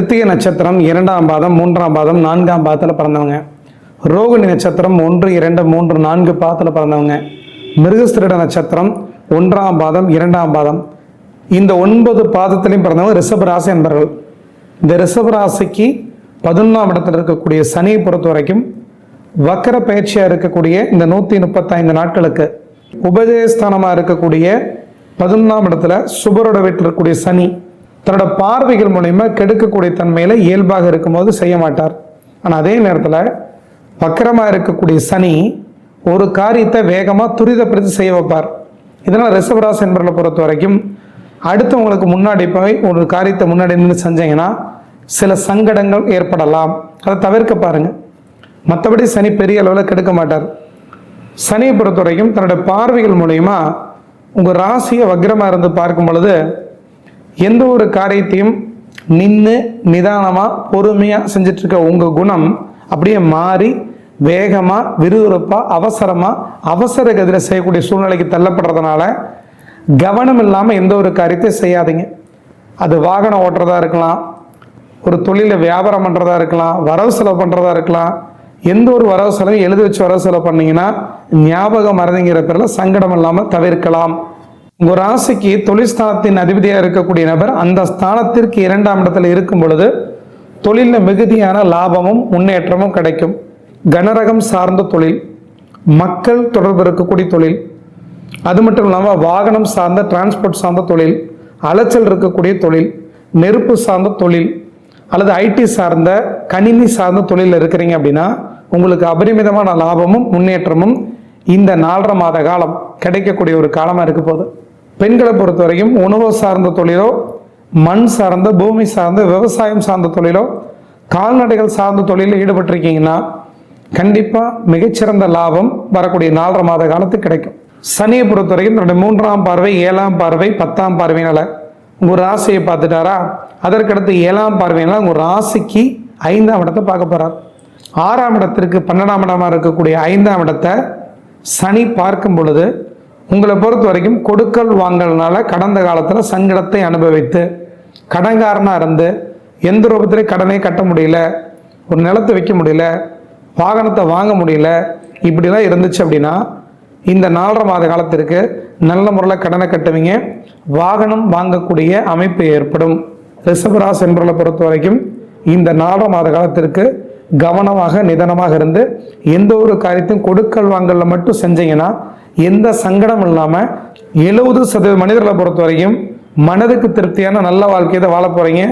கிருத்திகை நட்சத்திரம் இரண்டாம் பாதம் மூன்றாம் பாதம் நான்காம் பாதத்தில் பிறந்தவங்க. ரோகிணி நட்சத்திரம் ஒன்று இரண்டு மூன்று நான்கு பாதத்தில் பிறந்தவங்க. மிருகஸ்திரிட நட்சத்திரம் ஒன்றாம் பாதம் இரண்டாம் பாதம். இந்த ஒன்பது பாதத்திலையும் பிறந்தவங்க ரிஷப ராசி என்பர்கள். இந்த ரிஷப ராசிக்கு பதினொன்றாம் இடத்துல இருக்கக்கூடிய சனியை பொறுத்த வரைக்கும் வக்கர பயிற்சியாக இருக்கக்கூடிய இந்த நூற்றி முப்பத்தைந்து நாட்களுக்கு உபஜயஸ்தானமாக இருக்கக்கூடிய பதினொன்றாம் இடத்துல சுபரோட வீட்டில் இருக்கக்கூடிய சனி தன்னோட பார்வைகள் மூலயமா கெடுக்கக்கூடிய தன்மையில் இயல்பாக இருக்கும்போது செய்ய மாட்டார். ஆனால் அதே நேரத்தில் வக்கரமாக இருக்கக்கூடிய சனி ஒரு காரியத்தை வேகமாக துரிதப்படுத்தி செய்ய வைப்பார். இதனால் ரிஷபராசி என்பவர்களை பொறுத்த வரைக்கும் அடுத்தவங்களுக்கு முன்னாடி போய் ஒரு காரியத்தை முன்னாடி நின்று செஞ்சீங்கன்னா சில சங்கடங்கள் ஏற்படலாம். அதை தவிர்க்க பாருங்கள் மற்றபடி சனி பெரிய அளவில் கெடுக்க மாட்டார். சனியை பொறுத்த வரைக்கும் தன்னோட பார்வைகள் மூலயமா உங்கள் ராசியை வக்ரமாக இருந்து பார்க்கும் பொழுது எந்த ஒரு காரியத்தையும் நின்று நிதானமாக பொறுமையாக செஞ்சிட்ருக்க உங்கள் குணம் அப்படியே மாறி வேகமாக விறுவிறுப்பாக அவசரமாக அவசர கதியில் செய்யக்கூடிய சூழ்நிலைக்கு தள்ளப்படுறதுனால கவனம் இல்லாமல் எந்த ஒரு காரியத்தையும் செய்யாதீங்க. அது வாகனம் ஓட்டுறதா இருக்கலாம் ஒரு தொழிலில் வியாபாரம் பண்ணுறதா இருக்கலாம் வரவு செலவு பண்ணுறதா இருக்கலாம் எந்த ஒரு வரவு செலவும் எழுதி வச்சு வரவு செலவு பண்ணீங்கன்னா ஞாபகம் மறதிங்கிற பேரில் சங்கடம் இல்லாமல் தவிர்க்கலாம். உங்கள் ராசிக்கு தொழில் ஸ்தானத்தின் அதிபதியாக இருக்கக்கூடிய நபர் அந்த ஸ்தானத்திற்கு இரண்டாம் இடத்துல இருக்கும் பொழுது தொழிலில் மிகுதியான லாபமும் முன்னேற்றமும் கிடைக்கும். கனரகம் சார்ந்த தொழில் மக்கள் தொடர்பு இருக்கக்கூடிய தொழில் அது மட்டும் இல்லாமல் வாகனம் சார்ந்த டிரான்ஸ்போர்ட் சார்ந்த தொழில் அலைச்சல் இருக்கக்கூடிய தொழில் நெருப்பு சார்ந்த தொழில் அல்லது ஐடி சார்ந்த கணினி சார்ந்த தொழிலில் இருக்கிறீங்க அப்படின்னா உங்களுக்கு அபரிமிதமான லாபமும் முன்னேற்றமும் இந்த நாலரை மாத காலம் கிடைக்கக்கூடிய ஒரு காலமாக இருக்க போகுது. பெண்களை பொறுத்த வரைக்கும் உணவு சார்ந்த தொழிலோ மண் சார்ந்த பூமி சார்ந்த விவசாயம் சார்ந்த தொழிலோ கால்நடைகள் சார்ந்த தொழிலில் ஈடுபட்டிருக்கீங்கன்னா கண்டிப்பாக மிகச்சிறந்த லாபம் வரக்கூடிய நாலரை மாத காலத்துக்கு கிடைக்கும். சனியை பொறுத்த வரைக்கும் தன்னுடைய மூன்றாம் பார்வை ஏழாம் பார்வை பத்தாம் பார்வையினால உங்கள் ராசியை பார்த்துட்டாரா? அதற்கடுத்து ஏழாம் பார்வையினால் உங்கள் ராசிக்கு ஐந்தாம் இடத்தை பார்க்க போகிறார் ஆறாம் இடத்திற்கு பன்னெண்டாம் இடமா இருக்கக்கூடிய ஐந்தாம் இடத்தை சனி பார்க்கும் பொழுது உங்களை பொறுத்த வரைக்கும் கொடுக்கல் வாங்கல்னால கடந்த காலத்தில் சங்கடத்தை அனுபவித்து கடன்காரனாக இருந்து எந்த ரூபத்திலையும் கடனை கட்ட முடியல ஒரு நிலத்தை வைக்க முடியல வாகனத்தை வாங்க முடியல இப்படிலாம் இருந்துச்சு அப்படின்னா இந்த நாலரை மாத காலத்திற்கு நல்ல முறையில் கடனை கட்டுவீங்க. வாகனம் வாங்கக்கூடிய அமைப்பு ஏற்படும். ரிஷபராஸ் என்பவர்களை பொறுத்த வரைக்கும் இந்த நாலரை மாத காலத்திற்கு கவனமாக நிதானமாக இருந்து எந்த ஒரு காரியத்தையும் கொடுக்கல் வாங்கல்ல மட்டும் செஞ்சீங்கன்னா எந்த சங்கடம் இல்லாமல் எழுபது சதவீத மனிதர்களை பொறுத்த வரைக்கும் மனதுக்கு திருப்தியான நல்ல வாழ்க்கையை தான் வாழ போகிறீங்க